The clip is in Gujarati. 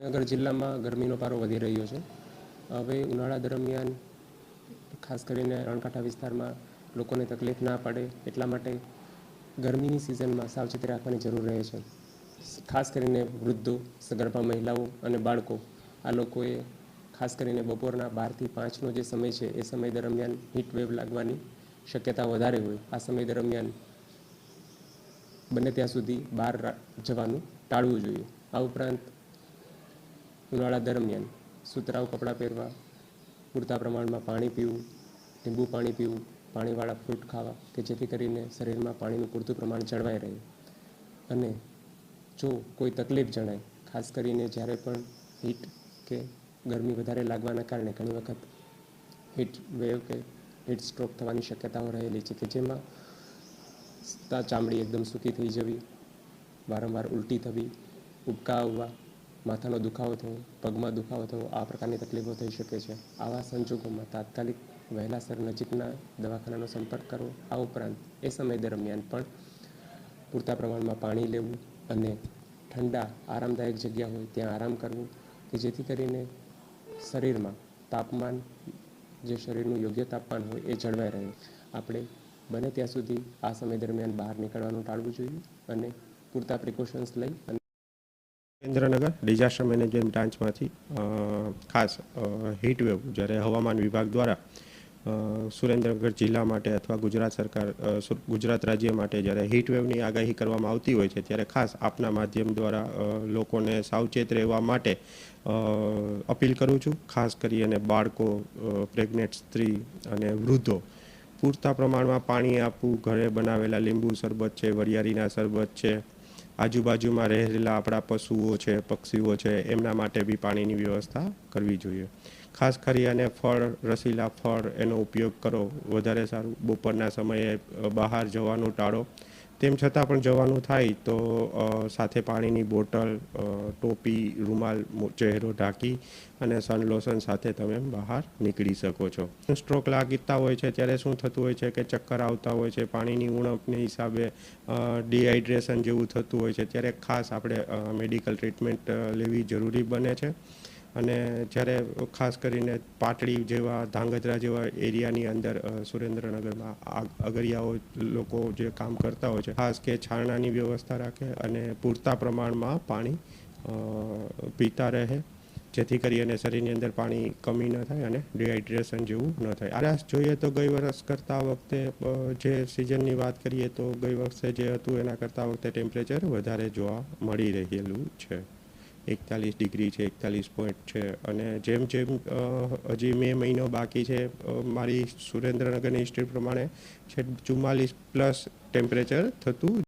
નગર જિલ્લામાં ગરમીનો પારો વધી રહ્યો છે. હવે ઉનાળા દરમિયાન ખાસ કરીને રણકાંઠા વિસ્તારમાં લોકોને તકલીફ ના પડે એટલા માટે ગરમીની સિઝનમાં સાવચેતી રાખવાની જરૂર રહે છે. ખાસ કરીને વૃદ્ધો, સગર્ભા મહિલાઓ અને બાળકો, આ લોકોએ ખાસ કરીને બપોરના બારથી પાંચનો જે સમય છે, એ સમય દરમિયાન હીટ વેવ લાગવાની શક્યતા વધારે હોય. આ સમય દરમિયાન બને ત્યાં સુધી બહાર જવાનું ટાળવું જોઈએ. આ ઉપરાંત ઉનાળા દરમિયાન સુતરાઉ કપડાં પહેરવા, પૂરતા પ્રમાણમાં પાણી પીવું, લીંબુ પાણી પીવું, પાણીવાળા ફ્રૂટ ખાવા કે જેથી કરીને શરીરમાં પાણીનું પૂરતું પ્રમાણ જળવાઈ રહે. અને જો કોઈ તકલીફ જણાય, ખાસ કરીને જ્યારે પણ હીટ કે ગરમી વધારે લાગવાના કારણે ઘણી વખત હીટ વેવ કે હીટ સ્ટ્રોક થવાની શક્યતાઓ રહેલી છે કે જેમાં તા ચામડી એકદમ સૂકી થઈ જવી, વારંવાર ઉલટી થવી, ઉબકા આવવા માથાનો દુખાવો થવો, પગમાં દુખાવો થવો, આ પ્રકારની તકલીફો થઈ શકે છે. આવા સંજોગોમાં તાત્કાલિક વહેલાસર નજીકના દવાખાનાનો સંપર્ક કરવો, આ ઉપરાંત એ સમય દરમિયાન પણ પૂરતા પ્રમાણમાં પાણી લેવું અને ઠંડા, આરામદાયક જગ્યા હોય ત્યાં આરામ કરવો કે જેથી કરીને શરીરમાં તાપમાન, જે શરીરનું યોગ્ય તાપમાન હોય એ જળવાઈ રહે. આપણે બને ત્યાં સુધી આ સમય દરમિયાન બહાર નીકળવાનું ટાળવું જોઈએ અને પૂરતા પ્રિકોશન્સ લઈ અને સુરેન્દ્રનગર ડિઝાસ્ટર મેનેજમેન્ટ બ્રાન્ચમાંથી ખાસ વેવ જ્યારે હવામાન વિભાગ દ્વારા સુરેન્દ્રનગર જિલ્લા માટે અથવા ગુજરાત સરકાર ગુજરાત રાજ્ય માટે જ્યારે વેવની આગાહી કરવામાં આવતી હોય છે, ત્યારે ખાસ આપના માધ્યમ દ્વારા લોકોને સાવચેત રહેવા માટે અપીલ કરું છું. ખાસ કરી અને બાળકો પ્રેગ્નેન્ટ સ્ત્રી અને વૃદ્ધો પૂરતા પ્રમાણમાં પાણી આપવું, ઘરે બનાવેલા લીંબુ શરબત છે, વરિયાળીના શરબત છે આજુબાજુમાં રહેલા આપણા પશુઓ છે, પક્ષીઓ છે, એમના માટે બી પાણીની વ્યવસ્થા કરવી જોઈએ. ખાસ કરી અને ફળ, રસીલા ફળ એનો ઉપયોગ કરો. વધારે સારું બપોરના સમયે બહાર જવાનું ટાળો. તેમ છતાં પણ જવાનું થાય તો સાથે પાણીની બોટલ ટોપી, રૂમાલ ચહેરો ઢાંકી અને સન લોશન સાથે તમે બહાર નીકળી શકો છો. સ્ટ્રોક લાગતા હોય છે, ત્યારે શું થતું હોય છે કે ચક્કર આવતા હોય છે, પાણીની ઉણપને હિસાબે ડિહાઇડ્રેશન જેવું થતું હોય છે, ત્યારે ખાસ આપણે મેડિકલ ટ્રીટમેન્ટ લેવી જરૂરી બને છે. અને જ્યારે ખાસ કરીને પાટડી જેવા, ધાંગધ્રા જેવા એરિયાની અંદર સુરેન્દ્રનગરમાં અગરિયાઓ લોકો જે કામ કરતા હોય છે, ખાસ કે છાણાની વ્યવસ્થા રાખે અને પૂરતા પ્રમાણમાં પાણી પીતા રહે, જેથી કરી અને શરીરની અંદર પાણી કમી ન થાય અને ડિહાઇડ્રેશન જેવું ન થાય. આરાસ જોઈએ તો ગઈ વર્ષ કરતાં વખતે જે સિઝનની વાત કરીએ તો ગઈ વર્ષે જે હતું એના કરતાં વખતે ટેમ્પરેચર વધારે જોવા મળી રહેલું છે. એકતાલીસ ડિગ્રી છે, એકતાલીસ પોઈન્ટ છે. અને જેમ જેમ હજી મે મહિનો બાકી છે મારી સુરેન્દ્રનગરની હિસ્ટ્રી પ્રમાણે છે, ચુમ્માલીસ પ્લસ ટેમ્પરેચર થતું